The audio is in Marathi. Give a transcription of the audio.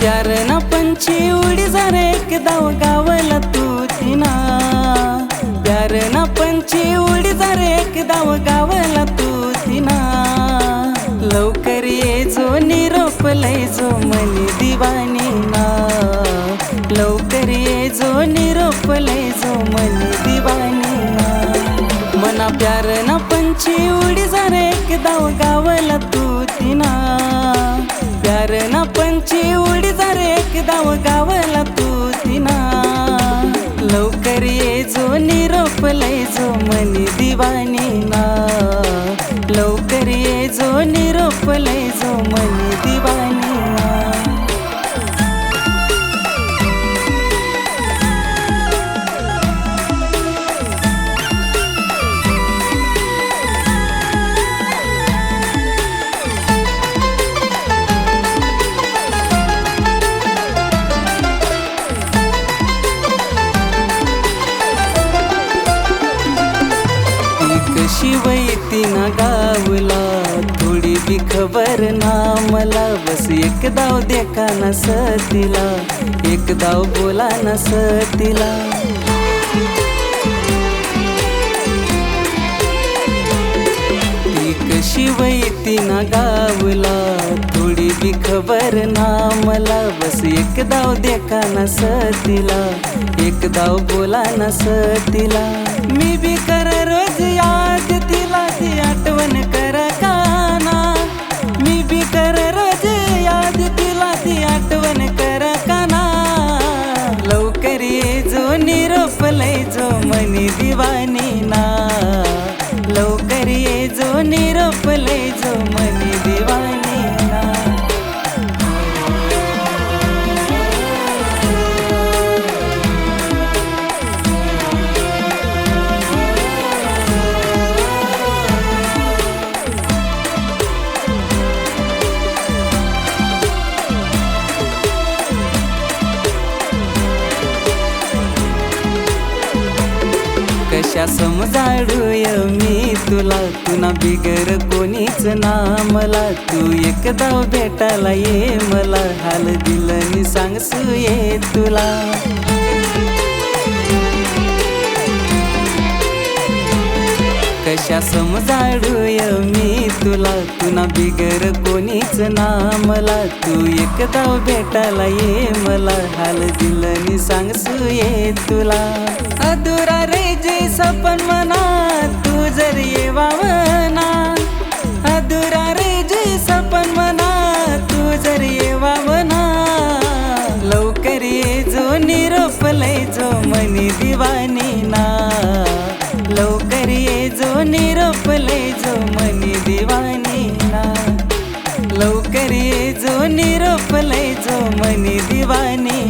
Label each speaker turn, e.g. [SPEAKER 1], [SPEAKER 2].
[SPEAKER 1] प्यार ना पंछी उडी जर एक दाव गावला तू तिना प्यार ना पंछी उडी जर एक दाव गावला तू तिना लवकर ये जो निरोप लय जो मनी दिवानी ना. लवकर ये जो निरोप लय जो मनी दिवानी ना. मना प्यार ना पंछी उडी जर एक दाव गावला तू तिना ना पंची उडी जर एक दाव गावला तू तिना लवकर ये जो निरोप लय जो मनी दिवानी ना लवकर ये जो ती कशी ना गावला थोडी बी खबर ना मला बस एक दाव देखा ना सतीला एक दाव बोला ना सतीला. ती कशी ना गावला थोडी बी खबर ना मला बस एक दाव देखा ना सतीला एक दाव बोला ना सतीला. मी बी कर रोज या निरोप जो मनी दिवानी. कशा समजाडूय मी तुला. तुना बिगर कोणीच ना मला तू एकदा भेटायला ये मला. हाल दिलं सांगसू ये तुला. कशा समजाडूय मी तुला. तुना बिगर कोणीच ना मला तू एकदा भेटायला ये मला. हाल दिलं सांगसू ये तुला. अधुरा रे सपन मना तू जर येवावना अधुरा रे जे सपन मना तू जर येवावना लवकर ये जो निरोप लय जो मनी दिवानी ना. लवकर ये जो निरोप लय जो मनी दिवानी ना. लवकर ये जो निरोप लय जो मनी दिवानी